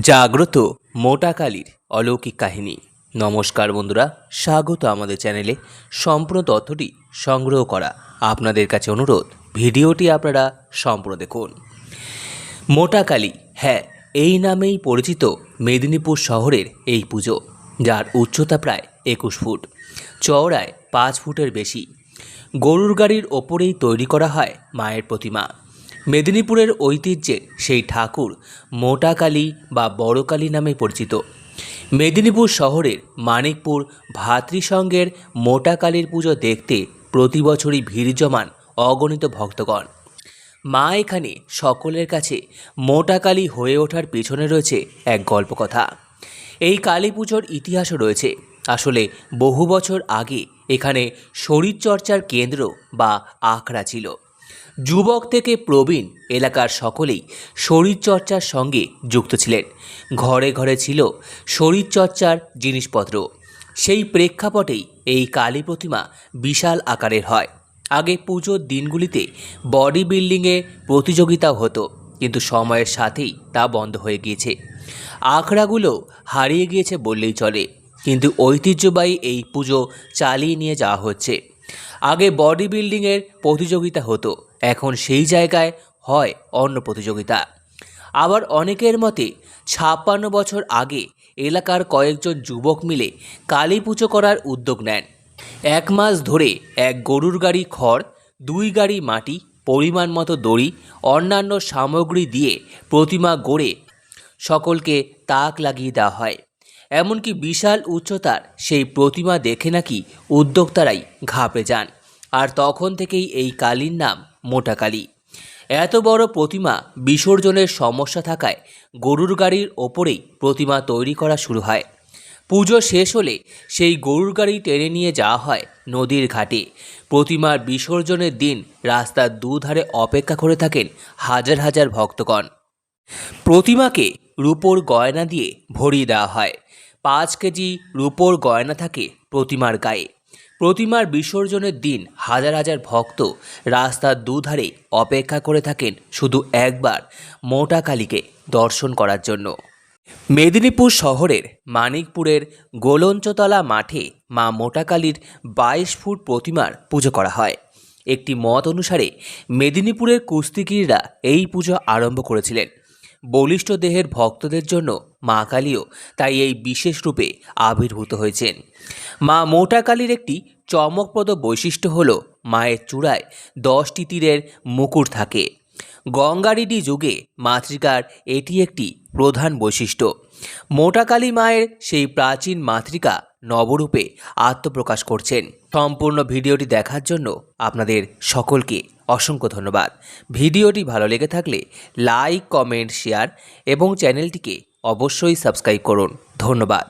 জাগ্রত মোটা কালীর অলৌকিক কাহিনী। নমস্কার বন্ধুরা, স্বাগত আমাদের চ্যানেলে। সম্পূর্ণ তথ্যটি সংগ্রহ করা আপনাদের কাছে অনুরোধ, ভিডিওটি আপনারা সম্পূর্ণ দেখুন। মোটা কালী হ্যাঁ এই নামেই পরিচিত মেদিনীপুর শহরের এই পুজো, যার উচ্চতা প্রায় একুশ ফুট, চওড়ায় পাঁচ ফুটের বেশি। গরুর গাড়ির ওপরেই তৈরি করা হয় মায়ের প্রতিমা। মেদিনীপুরের ঐতিহ্যে সেই ঠাকুর মোটা কালী বা বড় কালী নামে পরিচিত। মেদিনীপুর শহরের মানিকপুর ভাতৃসংঘের মোটা কালীর পুজো দেখতে প্রতি বছরই ভিড় জমান অগণিত ভক্তগণ। মা এখানে সকলের কাছে মোটা কালী হয়ে ওঠার পিছনে রয়েছে এক গল্পকথা। এই কালী পুজোর ইতিহাসও রয়েছে। আসলে বহু বছর আগে এখানে শরীরচর্চার কেন্দ্র বা আখড়া ছিল। যুবক থেকে প্রবীণ এলাকার সকলেই শরীরচর্চার সঙ্গে যুক্ত ছিলেন। ঘরে ঘরে ছিল শরীরচর্চার জিনিসপত্র। সেই প্রেক্ষাপটেই এই কালী প্রতিমা বিশাল আকারের হয়। আগে পুজোর দিনগুলিতে বডি বিল্ডিংয়ে প্রতিযোগিতা হতো, কিন্তু সময়ের সাথেই তা বন্ধ হয়ে গিয়েছে। আখড়াগুলো হারিয়ে গিয়েছে বললেই চলে, কিন্তু ঐতিহ্যবাহী এই পুজো চালিয়ে নিয়ে যাওয়া হচ্ছে। আগে বডি বিল্ডিংয়ের প্রতিযোগিতা হতো এখন সেই জায়গায় হয় অন্য প্রতিযোগিতা। আবার অনেকের মতে, ছাপ্পান্ন বছর আগে এলাকার কয়েকজন যুবক মিলে কালী পুজো করার উদ্যোগ নেন। এক মাস ধরে এক গরুর গাড়ি, খড়, দুই গাড়ি মাটি, পরিমাণ মতো দড়ি, অন্যান্য সামগ্রী দিয়ে প্রতিমা গড়ে সকলকে তাক লাগিয়ে দেওয়া হয়। এমনকি বিশাল উচ্চতার সেই প্রতিমা দেখে নাকি উদ্যোক্তারাই ঘাপে যান। আর তখন থেকেই এই কালীর নাম মোটা কালী। এত বড় প্রতিমা বিসর্জনের সমস্যা থাকায় গরুর গাড়ির ওপরেই প্রতিমা তৈরি করা শুরু হয়। পুজো শেষ হলে সেই গরুর গাড়ি টেনে নিয়ে যাওয়া হয় নদীর ঘাটে। প্রতিমার বিসর্জনের দিন রাস্তার দুধারে অপেক্ষা করে থাকেন হাজার হাজার ভক্তগণ। প্রতিমাকে রূপোর গয়না দিয়ে ভরিয়ে দেওয়া হয়। পাঁচ কেজি রূপোর গয়না থাকে প্রতিমার গায়ে। প্রতিমার বিসর্জনের দিন হাজার হাজার ভক্ত রাস্তার দুধারে অপেক্ষা করে থাকেন শুধু একবার মোটা কালীকে দর্শন করার জন্য। মেদিনীপুর শহরের মানিকপুরের গোলঞ্চতলা মাঠে মা মোটাকালীর বাইশ ফুট প্রতিমার পুজো করা হয়। একটি মত অনুসারে মেদিনীপুরের কুস্তিগিররা এই পুজো আরম্ভ করেছিলেন। বলিষ্ঠ দেহের ভক্তদের জন্য মা কালীও তাই এই বিশেষ রূপে আবির্ভূত হয়েছেন। মা মোটা কালীর একটি চমকপ্রদ বৈশিষ্ট্য হল মায়ের চূড়ায় দশটি তীরের মুকুট থাকে। গঙ্গারিডি যুগে মাতৃকার এটি একটি প্রধান বৈশিষ্ট্য। মোটাকালী মায়ের সেই প্রাচীন মাতৃকা নবরূপে আত্মপ্রকাশ করছেন। সম্পূর্ণ ভিডিওটি দেখার জন্য আপনাদের সকলকে অসংখ্য ধন্যবাদ। ভিডিওটি ভালো লেগে থাকলে লাইক, কমেন্ট, শেয়ার এবং চ্যানেলটিকে অবশ্যই সাবস্ক্রাইব করুন। ধন্যবাদ।